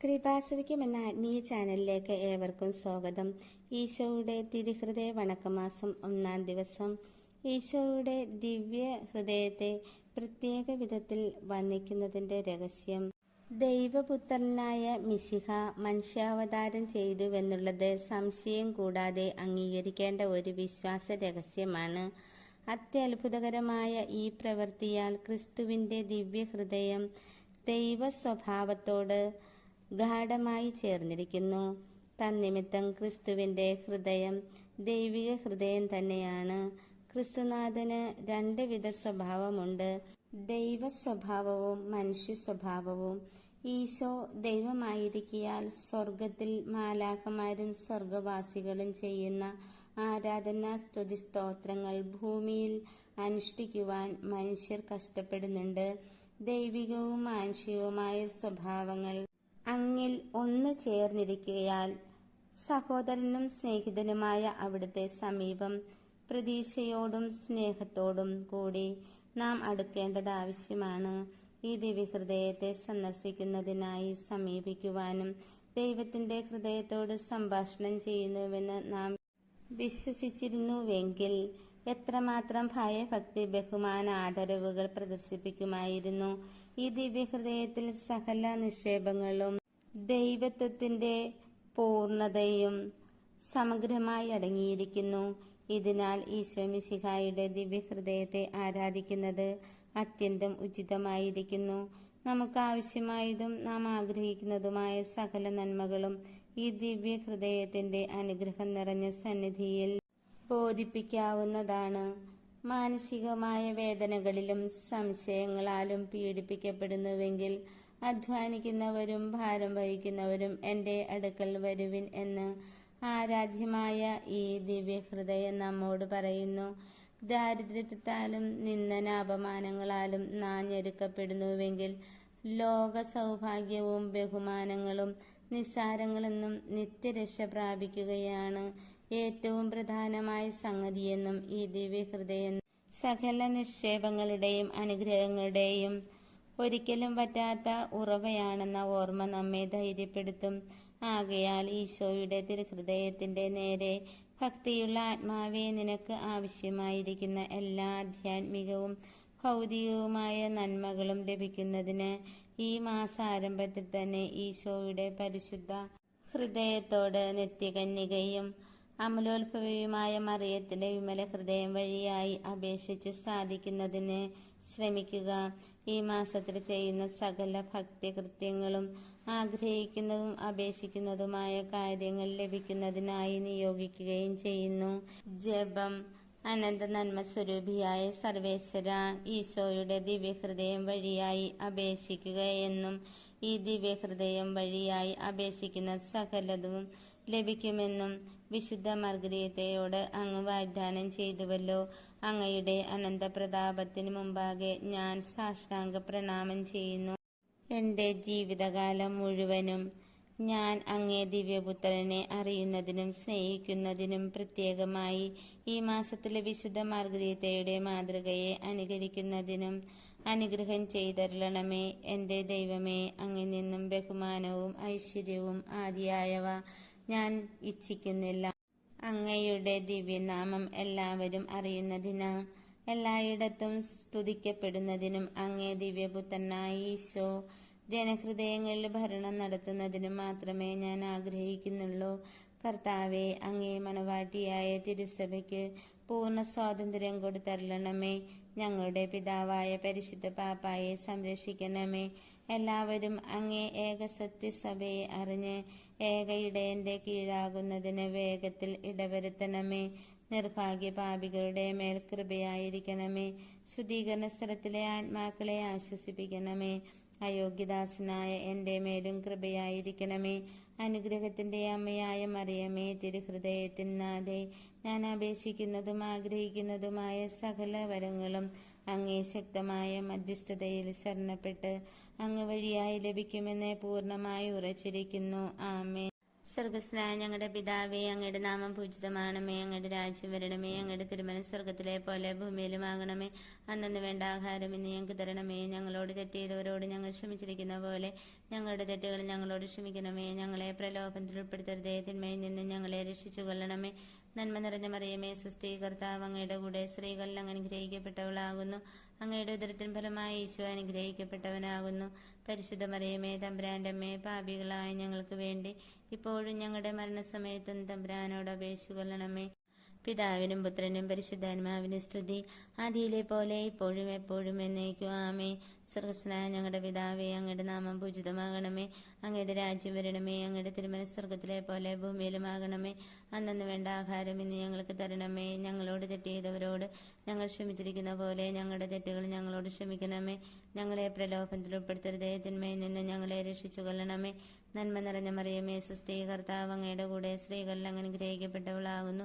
കൃപാസവിക്കും എന്ന ആത്മീയ ചാനലിലേക്ക് ഏവർക്കും സ്വാഗതം. ഈശോയുടെ തിരുഹൃദയ വണക്കമാസം ഒന്നാം ദിവസം. ഈശോയുടെ ദിവ്യ ഹൃദയത്തെ പ്രത്യേക വിധത്തിൽ വന്ദിക്കുന്നതിന്റെ രഹസ്യം. ദൈവപുത്രനായ മിശിഹ മനുഷ്യാവതാരം ചെയ്തുവെന്നുള്ളത് സംശയം കൂടാതെ അംഗീകരിക്കേണ്ട ഒരു വിശ്വാസ രഹസ്യമാണ്. അത്യത്ഭുതകരമായ ഈ പ്രവൃത്തിയാൽ ക്രിസ്തുവിന്റെ ദിവ്യഹൃദയം ദൈവ സ്വഭാവത്തോട് ഗാഠമായി ചേർന്നിരിക്കുന്നു. തന്നിമിത്തം ക്രിസ്തുവിന്റെ ഹൃദയം ദൈവിക ഹൃദയം തന്നെയാണ്. ക്രിസ്തുനാഥന് രണ്ട് വിധ സ്വഭാവമുണ്ട്. ദൈവ സ്വഭാവവും മനുഷ്യ സ്വഭാവവും ഈശോ ദൈവമായിരിക്കിയാൽ സ്വർഗത്തിൽ മാലാഖമാരും സ്വർഗവാസികളും ചെയ്യുന്ന ആരാധനാ സ്തുതി സ്തോത്രങ്ങൾ ഭൂമിയിൽ അനുഷ്ഠിക്കുവാൻ മനുഷ്യർ കഷ്ടപ്പെടുന്നുണ്ട്. ദൈവികവും മാനുഷികവുമായ സ്വഭാവങ്ങൾ അങ്ങിൽ ഒന്ന് ചേർന്നിരിക്കുകയാൽ സഹോദരനും സ്നേഹിതനുമായ അവിടുത്തെ സമീപം പ്രതീക്ഷയോടും സ്നേഹത്തോടും കൂടി നാം അടുക്കേണ്ടത് ആവശ്യമാണ്. ഈ ദിവ്യഹൃദയത്തെ സന്ദർശിക്കുന്നതിനായി സമീപിക്കുവാനും ദൈവത്തിന്റെ ഹൃദയത്തോട് സംഭാഷണം ചെയ്യുന്നുവെന്ന് നാം വിശ്വസിച്ചിരുന്നുവെങ്കിൽ എത്രമാത്രം ഭയഭക്തി ബഹുമാന ആദരവുകൾ പ്രദർശിപ്പിക്കുമായിരുന്നു. ഈ ദിവ്യഹൃദയത്തിൽ സകല നിക്ഷേപങ്ങളും ദൈവത്വത്തിന്റെ പൂർണതയും സമഗ്രമായി അടങ്ങിയിരിക്കുന്നു. ഇതിനാൽ ഈശോമിശിഹായുടെ ദിവ്യഹൃദയത്തെ ആരാധിക്കുന്നത് അത്യന്തം ഉചിതമായിരിക്കുന്നു. നമുക്ക് ആവശ്യമായതും നാം ആഗ്രഹിക്കുന്നതുമായ സകല നന്മകളും ഈ ദിവ്യഹൃദയത്തിന്റെ അനുഗ്രഹം നിറഞ്ഞ സന്നിധിയിൽ ബോധിപ്പിക്കാവുന്നതാണ്. മാനസികമായ വേദനകളിലും സംശയങ്ങളാലും പീഡിപ്പിക്കപ്പെടുന്നുവെങ്കിൽ അധ്വാനിക്കുന്നവരും ഭാരം വഹിക്കുന്നവരും എന്റെ അടുക്കൽ വരുവിൻ എന്ന് ആരാധ്യമായ ഈ ദിവ്യഹൃദയം നമ്മോട് പറയുന്നു. ദാരിദ്ര്യത്താലും നിന്ദന അപമാനങ്ങളാലും നാഞ്ഞെരുക്കപ്പെടുന്നുവെങ്കിൽ ലോക സൗഭാഗ്യവും ബഹുമാനങ്ങളും നിസ്സാരങ്ങളെന്നും നിത്യരക്ഷ പ്രാപിക്കുകയാണ് ഏറ്റവും പ്രധാനമായ സംഗതിയെന്നും ഈ ദിവ്യഹൃദയം സകല നിക്ഷേപങ്ങളുടെയും അനുഗ്രഹങ്ങളുടെയും ഒരിക്കലും പറ്റാത്ത ഉറവയാണെന്ന ഓർമ്മ നമ്മെ ധൈര്യപ്പെടുത്തും. ആകയാൽ ഈശോയുടെ തിരുഹൃദയത്തിന്റെ നേരെ ഭക്തിയുള്ള ആത്മാവെ നിനക്ക് ആവശ്യമായിരിക്കുന്ന എല്ലാ ആധ്യാത്മികവും ഭൗതികവുമായ നന്മകളും ലഭിക്കുന്നതിന് ഈ മാസാരംഭത്തിൽ തന്നെ ഈശോയുടെ പരിശുദ്ധ ഹൃദയത്തോട് നിത്യകന്യകയും അമലോത്ഭവയുമായ മറിയത്തിന്റെ വിമല ഹൃദയം വഴിയായി അപേക്ഷിച്ച് സാധിക്കുന്നതിന് ശ്രമിക്കുക. ഈ മാസത്തിൽ ചെയ്യുന്ന സകല ഭക്തികൃത്യങ്ങളും ആഗ്രഹിക്കുന്നതും അപേക്ഷിക്കുന്നതുമായ കാര്യങ്ങൾ ലഭിക്കുന്നതിനായി നിയോഗിക്കുകയും ചെയ്യുന്നു. ജപം അനന്ത നന്മ സ്വരൂപിയായ സർവേശ്വര ഈശോയുടെ ദിവ്യഹൃദയം വഴിയായി അപേക്ഷിക്കുക എന്നും ഈ ദിവ്യഹൃദയം വഴിയായി അപേക്ഷിക്കുന്ന സകലതും ലഭിക്കുമെന്നും വിശുദ്ധ മർഗരീയതയോട് അങ്ങ് വാഗ്ദാനം ചെയ്തുവല്ലോ. അങ്ങയുടെ അനന്ത പ്രതാപത്തിന് മുമ്പാകെ ഞാൻ സാഷ്ടാംഗ പ്രണാമം ചെയ്യുന്നു. എന്റെ ജീവിതകാലം മുഴുവനും ഞാൻ അങ്ങേ ദിവ്യപുത്രനെ അറിയുന്നതിനും സ്നേഹിക്കുന്നതിനും പ്രത്യേകമായി ഈ മാസത്തിലെ വിശുദ്ധ മാർഗരീതയുടെ മാതൃകയെ അനുകരിക്കുന്നതിനും അനുഗ്രഹം ചെയ്തരുളണമേ. എന്റെ ദൈവമേ അങ്ങിൽ നിന്നും ബഹുമാനവും ഐശ്വര്യവും ആദിയായവ. ഞാൻ ഇച്ഛിക്കുന്നില്ല. അങ്ങയുടെ ദിവ്യനാമം എല്ലാവരും അറിയുന്നതിനാ എല്ലായിടത്തും സ്തുതിക്കപ്പെടുന്നതിനും അങ്ങേ ദിവ്യപുത്രനായ ഈശോ ജനഹൃദയങ്ങളിൽ ഭരണം നടത്തുന്നതിനും മാത്രമേ ഞാൻ ആഗ്രഹിക്കുന്നുള്ളൂ. കർത്താവെ അങ്ങേ മണവാട്ടിയായ തിരുസഭയ്ക്ക് പൂർണ സ്വാതന്ത്ര്യം കൊടുത്തരളണമേ. ഞങ്ങളുടെ പിതാവായ പരിശുദ്ധ പാപ്പായെ സംരക്ഷിക്കണമേ. എല്ലാവരും അങ്ങേ ഏകസത്യസഭയെ അറിഞ്ഞ് ഏകയിടയന്റെ കീഴാകുന്നതിന് വേഗത്തിൽ ഇടവരുത്തണമേ. നിർഭാഗ്യ പാപികളുടെ മേൽ കൃപയായിരിക്കണമേ. ശുദ്ധീകരണ സ്ഥലത്തിലെ ആത്മാക്കളെ ആശ്വസിപ്പിക്കണമേ. അയോഗ്യദാസനായ എന്റെ മേലും കൃപയായിരിക്കണമേ. അനുഗ്രഹത്തിന്റെ അമ്മയായ മറിയമേ തിരുഹൃദയത്തിനാഥെ ഞാൻ അപേക്ഷിക്കുന്നതും ആഗ്രഹിക്കുന്നതുമായ സകല വരങ്ങളും അങ്ങേ ശക്തമായ മധ്യസ്ഥതയിൽ ശരണപ്പെട്ട് അങ്ങ് വഴിയായി ലഭിക്കുമെന്ന് പൂർണമായി ഉറച്ചിരിക്കുന്നു. ആമേ സ്വർഗസ്നായ ഞങ്ങളുടെ പിതാവേ അങ്ങയുടെ നാമം പൂജിതമാണമേ. അങ്ങയുടെ രാജ്യം വരണമേ. അങ്ങയുടെ തിരുമന സ്വർഗത്തിലെ പോലെ ഭൂമിയിലും ഭൂമിയിലുമാകണമേ. അന്നു വേണ്ട ആഹാരം ഇന്ന് ഞങ്ങൾക്ക് തരണമേ. ഞങ്ങളോട് തെറ്റ് ഞങ്ങൾ ക്ഷമിച്ചിരിക്കുന്ന പോലെ ഞങ്ങളുടെ തെറ്റുകൾ ഞങ്ങളോട് ക്ഷമിക്കണമേ. ഞങ്ങളെ പ്രലോഭനത്തിൽ ഉൾപ്പെടുത്തരുതേ തിന്മയിൽ നിന്ന് ഞങ്ങളെ രക്ഷിച്ചു കൊള്ളണമേ നന്മ നിറഞ്ഞ മറിയമേ സുസ്ഥീ കർത്താവ് അങ്ങയുടെ കൂടെ സ്ത്രീകളിൽ അനുഗ്രഹിക്കപ്പെട്ടവളാകുന്നു അങ്ങയുടെ ഉദരത്തിൻ ഫലമായി ഈശോ അനുഗ്രഹിക്കപ്പെട്ടവനാകുന്നു. പരിശുദ്ധ മറിയമേ തമ്പുരാന്റെ അമ്മേ പാപികളായ ഞങ്ങൾക്ക് വേണ്ടി ഇപ്പോഴും ഞങ്ങളുടെ മരണസമയത്തും തമ്പുരാനോട് അപേക്ഷിച്ചു കൊള്ളണമേ. പിതാവിനും പുത്രനും പരിശുദ്ധാത്മാവിനും സ്തുതി. ആദിയിലെ പോലെ ഇപ്പോഴും എപ്പോഴും എന്നേക്കും. ആമേ സ്വർഗസ്നായ ഞങ്ങളുടെ പിതാവേ അങ്ങയുടെ നാമം പൂജിതമാകണമേ. അങ്ങയുടെ രാജ്യം വരണമേ. അങ്ങയുടെ തിരുമന സ്വർഗത്തിലെ പോലെ ഭൂമിയിലുമാകണമേ. അന്നു വേണ്ട ആഹാരം ഇന്ന് ഞങ്ങൾക്ക് തരണമേ. ഞങ്ങളോട് തെറ്റ് ചെയ്തവരോട് ഞങ്ങൾ ക്ഷമിച്ചിരിക്കുന്ന പോലെ ഞങ്ങളുടെ തെറ്റുകൾ ഞങ്ങളോട് ക്ഷമിക്കണമേ. ഞങ്ങളെ പ്രലോഭനത്തിൽ ഉൾപ്പെടുത്തരുതേ. തിന്മയിൽ നിന്ന് ഞങ്ങളെ രക്ഷിച്ചു കൊല്ലണമേ നന്മ നിറഞ്ഞ മറിയമേ സുസ്ഥീ കർത്താവ് അങ്ങയുടെ കൂടെ സ്ത്രീകളിൽ അങ്ങനെ അനുഗ്രഹിക്കപ്പെട്ടവളാകുന്നു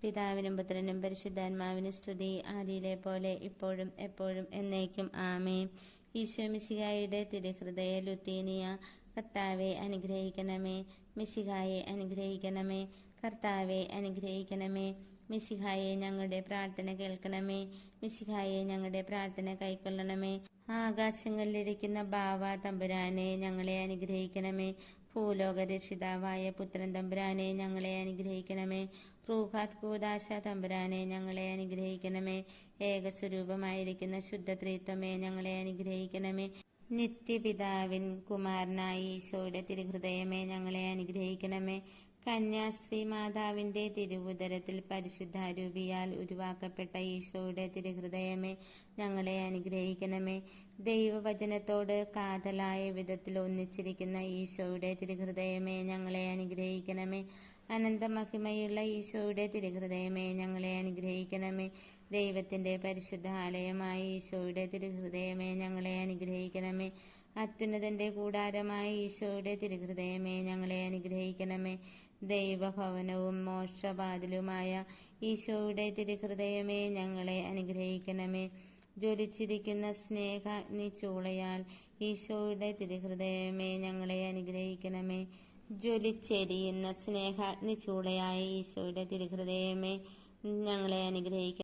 പിതാവിനും പുത്രനും പരിശുദ്ധാത്മാവിനും സ്തുതി ആദിയിലെ പോലെ ഇപ്പോഴും എപ്പോഴും എന്നേക്കും. ആമേ ഈശോ മിശിഹായുടെ തിരുഹൃദയ ലുത്തീനിയ കർത്താവെ അനുഗ്രഹിക്കണമേ. മിശിഹായെ അനുഗ്രഹിക്കണമേ. കർത്താവെ അനുഗ്രഹിക്കണമേ. മിശിഹായെ ഞങ്ങളുടെ പ്രാർത്ഥന കേൾക്കണമേ. മിശിഹായെ ഞങ്ങളുടെ പ്രാർത്ഥന കൈക്കൊള്ളണമേ. ആകാശങ്ങളിലിരിക്കുന്ന ബാവ തമ്പുരാനെ ഞങ്ങളെ അനുഗ്രഹിക്കണമേ. ഭൂലോക രക്ഷിതാവായ പുത്രൻ തമ്പുരാനെ ഞങ്ങളെ അനുഗ്രഹിക്കണമേ. റൂഹാത് കൂദാശ തമ്പുരാനെ ഞങ്ങളെ അനുഗ്രഹിക്കണമേ. ഏകസ്വരൂപമായിരിക്കുന്ന ശുദ്ധ ത്രിത്വമേ ഞങ്ങളെ അനുഗ്രഹിക്കണമേ. നിത്യപിതാവിൻ കുമാരനായ ഈശോയുടെ തിരുഹൃദയമേ ഞങ്ങളെ അനുഗ്രഹിക്കണമേ. കന്യാസ്ത്രീ മാതാവിന്റെ തിരുവുദരത്തിൽ പരിശുദ്ധാരൂപിയാൽ ഉരുവാക്കപ്പെട്ട ഈശോയുടെ തിരുഹൃദയമേ ഞങ്ങളെ അനുഗ്രഹിക്കണമേ. ദൈവവചനത്തോട് കാതലായ വിധത്തിൽ ഒന്നിച്ചിരിക്കുന്ന ഈശോയുടെ തിരുഹൃദയമേ ഞങ്ങളെ അനുഗ്രഹിക്കണമേ. അനന്തമഹിമയുള്ള ഈശോയുടെ തിരുഹൃദയമേ ഞങ്ങളെ അനുഗ്രഹിക്കണമേ. ദൈവത്തിന്റെ പരിശുദ്ധ ആലയമായ ഈശോയുടെ തിരുഹൃദയമേ ഞങ്ങളെ അനുഗ്രഹിക്കണമേ. അത്യുന്നതന്റെ കൂടാരമായ ഈശോയുടെ തിരുഹൃദയമേ ഞങ്ങളെ അനുഗ്രഹിക്കണമേ. ദൈവഭവനവും മോക്ഷവാതിലുമായ ഈശോയുടെ തിരുഹൃദയമേ ഞങ്ങളെ അനുഗ്രഹിക്കണമേ. ജ്വലിച്ചിരിക്കുന്ന സ്നേഹാഗ്നി ചൂളയാൽ ഈശോയുടെ തിരുഹൃദയമേ ഞങ്ങളെ അനുഗ്രഹിക്കണമേ. ജ്വലിച്ചെരിയുന്ന സ്നേഹാഗ്നി ചൂളയായ ഈശോയുടെ തിരുഹൃദയമേ ഞങ്ങളെ അനുഗ്രഹിക്കണം